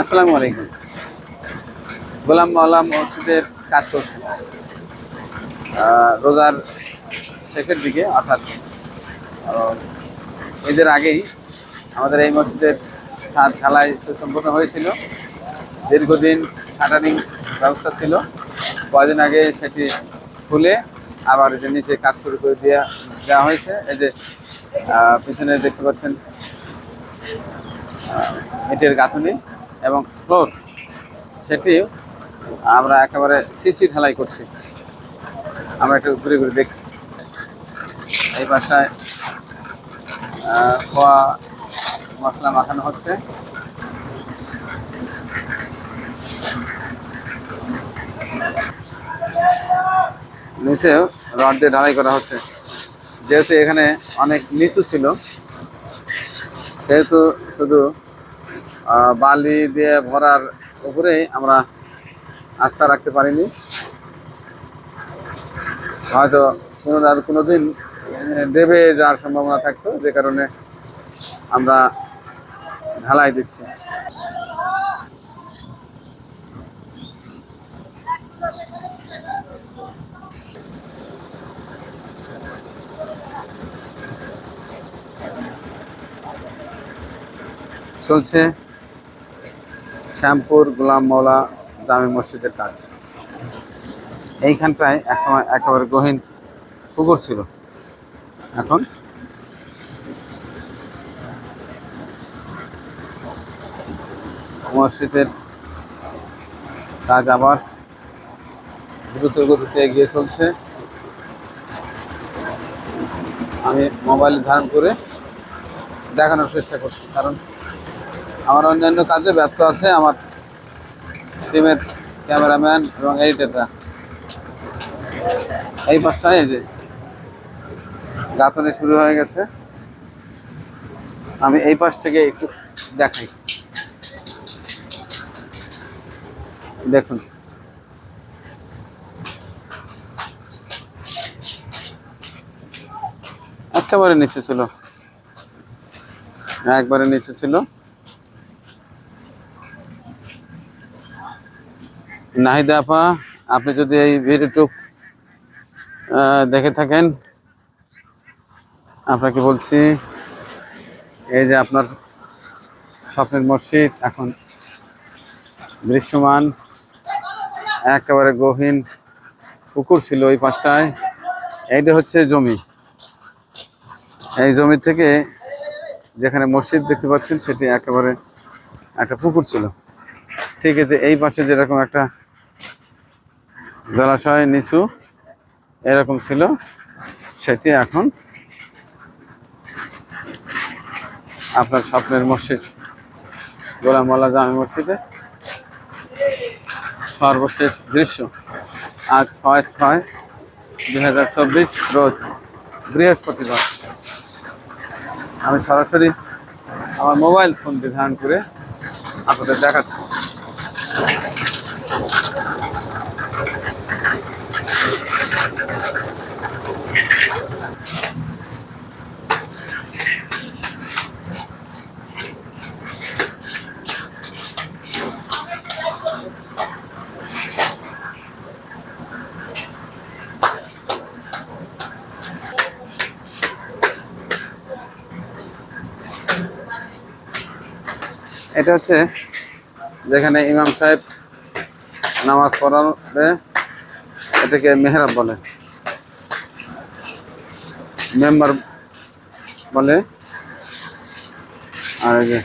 আসসালামু আলাইকুম। গোলাম মাওলা মসজিদের কাজ করছে। রোজার শেষের দিকে, অর্থাৎ ঈদের আগেই আমাদের এই মসজিদের ছাদ ঢালাই সুসম্পন্ন হয়েছিল। দীর্ঘদিন শাটারিং ব্যবস্থা ছিল। কয়দিন আগে সেটি খুলে আবার যে নিচে কাজ শুরু করে দেওয়া দেওয়া হয়েছে। এই যে পিছনে দেখতে পাচ্ছেন ইটের গাঁথনি। এবং ফ্লোর, সেটি আমরা একেবারে সিসি ঢালাই করছি। আমরা একটু ঘুরে ঘুরে দেখি। এই পাশটায় খোয়া মশলা মাখানো হচ্ছে। নিচেও রড দিয়ে ঢালাই করা হচ্ছে। যেহেতু এখানে অনেক নিচু ছিল, সেহেতু শুধু বালি দিয়ে ভরার উপরেই আমরা আস্থা রাখতে পারিনি। হয়তো কোনো না কোনো দিন দেবে যাওয়ার সম্ভাবনা থাকতো, যে কারণে আমরা ঢালাই দিচ্ছি। চলছে। শ্যামপুর গোলাম মৌলা জামে মসজিদের কাজ। এইখানটায় একসময় একেবারে গহীন পুকুর ছিল। এখন মসজিদের কাজ আবার দ্রুত গতিতে এগিয়ে চলছে। আমি মোবাইল ধারণ করে দেখানোর চেষ্টা করছি, কারণ আমার অন্যান্য কাজে ব্যস্ত আছে আমার টিমের ক্যামেরাম্যান এবং এডিটররা এই পাশটায় যে গাঁথনি শুরু হয়ে গেছে। আমি এই পাশ থেকে একটু দেখাই। দেখুন। একেবারে নিচে ছিল। একবারে নিচে ছিল। নাহিদা আপা আপনি যদি এই ভিডিওটুক আহ, দেখে থাকেন আপনাকে বলছি এই যে আপনার স্বপ্নের মসজিদ এখন দৃশ্যমান একেবারে গহীন পুকুর ছিল ওই পাঁচটায় এইটা হচ্ছে জমি। এই জমি থেকে যেখানে মসজিদ দেখতে পাচ্ছেন সেটি একেবারে একটা পুকুর ছিল। ঠিক আছে, এই পাশে যেরকম একটা জলাশয় নিচু, এরকম ছিল, সেটি এখন আপনার স্বপ্নের মসজিদ গোলামওয়ালা জামি মসজিদে। সর্বশেষ দৃশ্য, আজ ছয় ছয় দুই রোজ, বৃহস্পতিবার। আমি সরাসরি আমার মোবাইল ফোনটি ধারণ করে আপনাদের দেখাচ্ছি। এটা হচ্ছে যেখানে ইমাম সাহেব নামাজ পড়াবে, এটাকে মেহরাব বলে। মেম্বার বলে। আর যে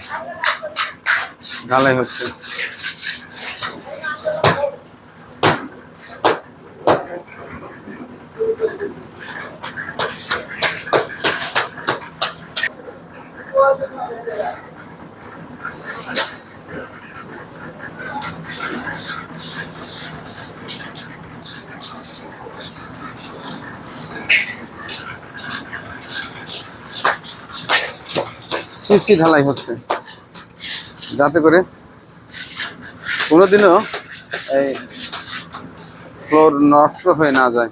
ঢালাই হচ্ছে। সিসি ঢালাই হচ্ছে। যাতে করে কোনোদিনও এই ফ্লোর নষ্ট হয়ে না যায়।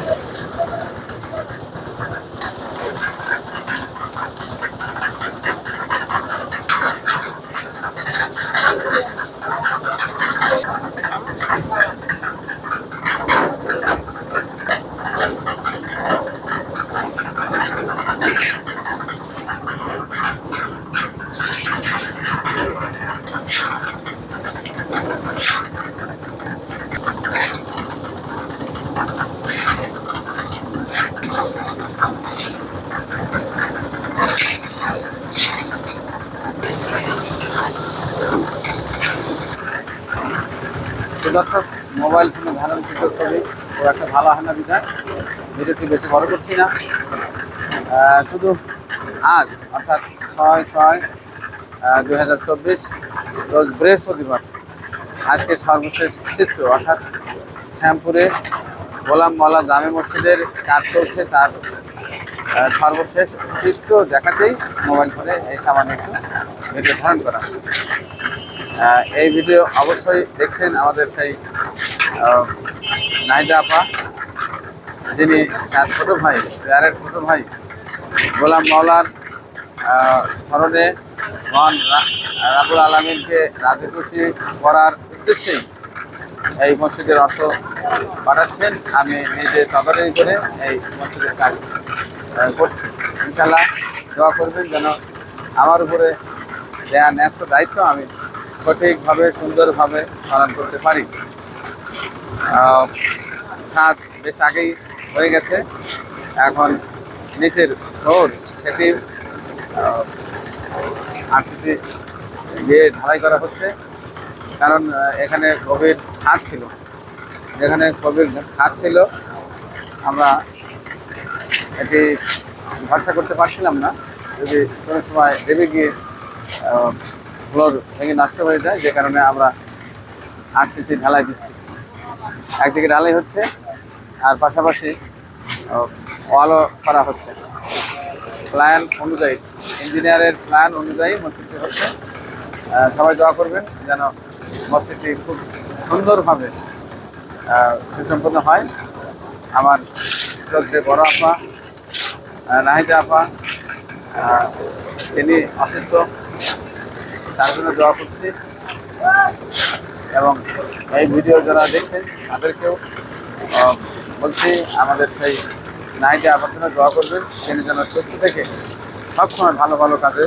দর্শক, মোবাইল ফোনে ধারণকৃত ছবি ও একটা ভালো হয় না বিধায় ভিডিওটি বেশি বড় করছি না। শুধু আজ, অর্থাৎ ছয় ছয় দুই হাজার চব্বিশ, রোজ বৃহস্পতিবার, আজকে সর্বশেষ চিত্র, অর্থাৎ শ্যামপুরে গোলাম মলা জামে মসজিদের কাজ চলছে। তার সর্বশেষ চিত্র দেখাতেই মোবাইল ফোনে এই সামান্য একটু ভিডিও ধারণ করা। এই ভিডিও অবশ্যই দেখছেন আমাদের সেই নাইদা আপা, যিনি তার ছোট ভাই, পেয়ারের ছোটো ভাই, গোলাম মাওলার স্মরণে মহান রাবুল আলমিনকে রাজি খুশি করার উদ্দেশ্যেই এই মসজিদের অর্থ পাঠাচ্ছেন। আমি নিজে তদারকি করে এই মসজিদের কাজ করছি। ইনশাল্লাহ দোয়া করবেন যেন আমার উপরে দেয়া ন্যস্ত দায়িত্ব আমি সঠিকভাবে, সুন্দরভাবে পালন করতে পারি। কাজ বেশ আগেই হয়ে গেছে। এখন নিচের রোড, সেটি আরসিসি দিয়ে ঢালাই করা হচ্ছে। কারণ এখানে গভীর খাত ছিল। যেখানে গভীর খাত ছিল, আমরা এটি ভরসা করতে পারছিলাম না। যদি কোনো সময় দেবে গিয়ে ফ্লোর ভেঙে নষ্ট হয়ে যায় যে কারণে আমরা আরসিসি ঢালাই দিচ্ছি। একদিকে ঢালাই হচ্ছে, আর পাশাপাশি ওয়ালও করা হচ্ছে। প্ল্যান অনুযায়ী, ইঞ্জিনিয়ারের প্ল্যান অনুযায়ী মসজিদটি হচ্ছে সবাই দোয়া করবেন যেন মসজিদটি খুব সুন্দরভাবে সুসম্পন্ন হয়। আমার শ্রদ্ধে বড় আপা নাহিদা আপা তিনি অসুস্থ। তার জন্য দোয়া করছি। এবং এই ভিডিও যারা দেখছেন, তাদেরকেও বলছি, আমাদের সেই নাইতে আবার জন্য দোয়া করবেন, তিনি যেন সুস্থ থেকে সবসময় ভালো ভালো কাজে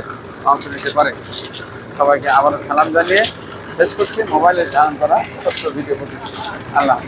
অংশ নিতে পারে। সবাইকে আবারও সালাম জানিয়ে শেষ করছি। মোবাইলে ধারণ করা ছোট্ট ভিডিও করছি আল্লাহ।